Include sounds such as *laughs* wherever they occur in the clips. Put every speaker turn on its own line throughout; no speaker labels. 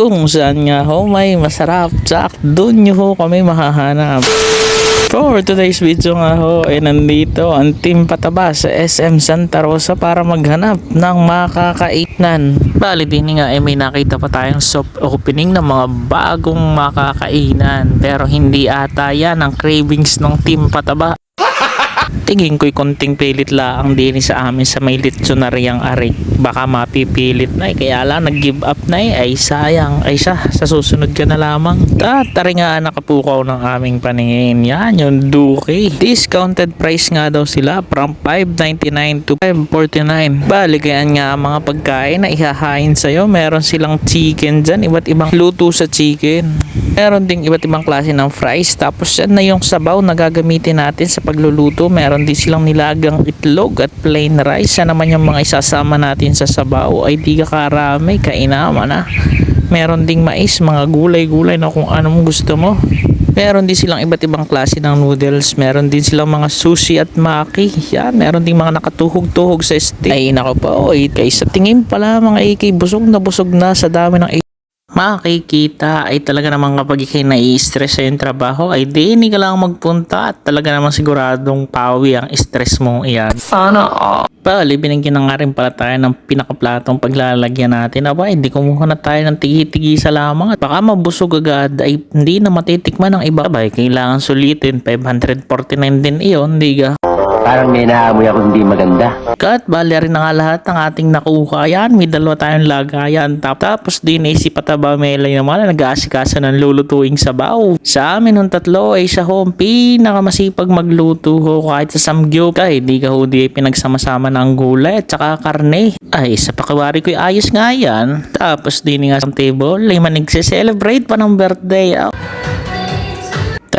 Kung saan nga ho may masarap, tsak doon nyo ho kami mahahanap. For today's video nga ho ay nandito ang team pataba sa SM Santa Rosa para maghanap ng makakainan. Bali din nga ay may nakita pa tayong soft opening ng mga bagong makakainan pero hindi ata yan ang cravings ng team pataba. Tingin ko'y konting pilit lang din sa amin sa may litsunariang ari. Baka mapipilit na eh. Kaya lang nag-give up na eh. Ay sayang. Ay siya, sa susunod ka na lamang. At tari nga nakapukaw ng aming paningin. Yan yung Duki. Discounted price nga daw sila from 5.99 to 5.49. Balikan nga ang mga pagkain na ihahain sa'yo. Meron silang chicken dyan. Iba't ibang luto sa chicken. Meron ding iba't ibang klase ng fries. Tapos yan na yung sabaw na gagamitin natin sa pagluluto. Meron din silang nilagang itlog at plain rice. Yan naman yung mga isasama natin sa sabaw. Ay di ka karami, kainama na. Meron ding mais, mga gulay-gulay na kung anong gusto mo. Meron din silang iba't ibang klase ng noodles. Meron din silang mga sushi at maki. Yan, meron din mga nakatuhog-tuhog sa steak. Ay, nako po. Oy, kay sa tingin pala mga iki, busog na busog na sa dami ng makikita ay talaga naman kapag ikay nai-stress sa trabaho ay di hindi ka lang magpunta at talaga naman siguradong pawi ang stress mo iyan.
Sana all.
Bali, binigyan na nga rin pala tayo ng pinakaplatong paglalagyan natin. Aba, hindi kumuha na tayo ng tigi-tigi sa lamang. At baka mabusog agad ay hindi na matitikman ng iba. Aba, kailangan sulitin. 549 din iyon, hindi ka.
Parang may naamoy ako hindi maganda.
Kat, bali rin na nga lahat ng ating nakuha. Yan, may dalawa tayong lagayan. Tap- Tapos din ay si Pataba Melay naman na nag-aasikaso ng lulutuing sabaw. Sa amin ng tatlo ay siya ho ang pinakamasipag magluto ho kahit sa samgyup. Ay, di ka ho di pinagsama-sama ng gulay at saka karne. Ay, sa pakiwari ko'y ayos nga yan. Tapos din nga sa table, ay man nagse-celebrate pa ng birthday. Ah,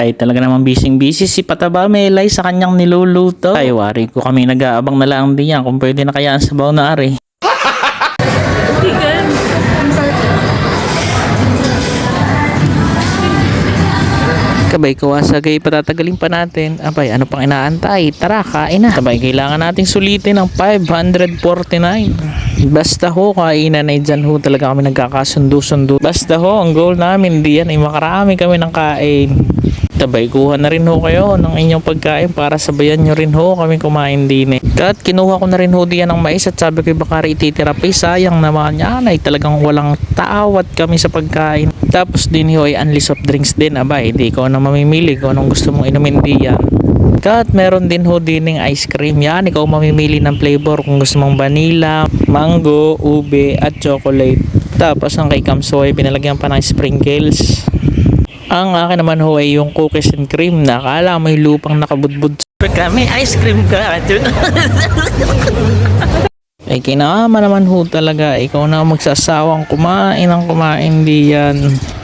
ay talaga naman busy-busy si Pataba Melay sa kanyang niluluto. Ay wari ko kami nag-aabang na lang din yan kung pwede na kaya ang sabaw na ari. *laughs* Kabay kawasagay patatagalin pa natin. Abay, ano pang inaantay? Tara, kain na. Kabay, kailangan nating sulitin ng 549. Basta ho, kainan ay dyan ho talaga kami nagkakasundo-sundo. Basta ho, ang goal namin diyan ay makarami kami ng kain. Tabay, kuha na rin ho kayo ng inyong pagkain para sabayan nyo rin ho kami kumain din eh. Kat kinuha ko na rin ho diyan ng mais at sabi ko baka ititira pa eh, sayang naman yan ay talagang walang taawat kami sa pagkain. Tapos din ho ay unli soft drinks din abay, hindi ko na mamimili kung anong gusto mong inumin diyan. Kat meron din ho din ng ice cream yan. Ikaw mamimili ng flavor kung gusto mong vanilla, mango, ube at chocolate. Tapos ang kay Kamsoy pinalagyan pa ng sprinkles. Ang akin naman ho ay yung cookies and cream na akala may lupang nakabudbud. Kami ice cream ka. ay kinama naman ho talaga. Ikaw na magsasawang kumain ng kumain di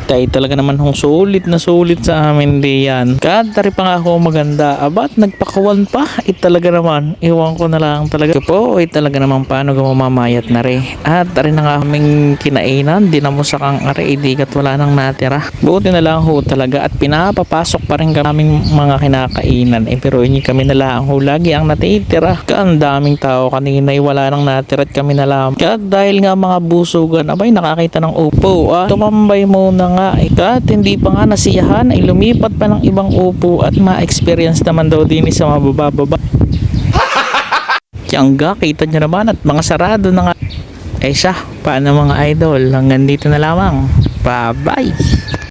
Tay talaga naman hong sulit na sulit sa amin di yan. Kadari pa nga ako maganda. Abat nagpakawan pa. Ay talaga naman. Iwan ko na lang talaga. Po ay talaga naman paano gumamamayat na rin. At tari na nga kaming kinainan. Di na mo sa kang ari. Di kat wala nang natira. Buti na lang ho talaga. At pinapapasok pa rin kaming mga kinakainan. Eh pero hindi kami na lang ho lagi ang natitira. Ang daming tao kanina ay wala nang natira at kami na lang. At dahil nga mga busugan. Abay nakakita ng upo. Ah, tumambay muna nga. At hindi pa nga nasiyahan ay lumipat pa ng ibang upo at ma-experience naman daw din sa mabababa. Tiyangga, kita nyo naman at mga sarado na nga. Eh siya, paano mga idol? Hanggang dito na lamang. Bye-bye!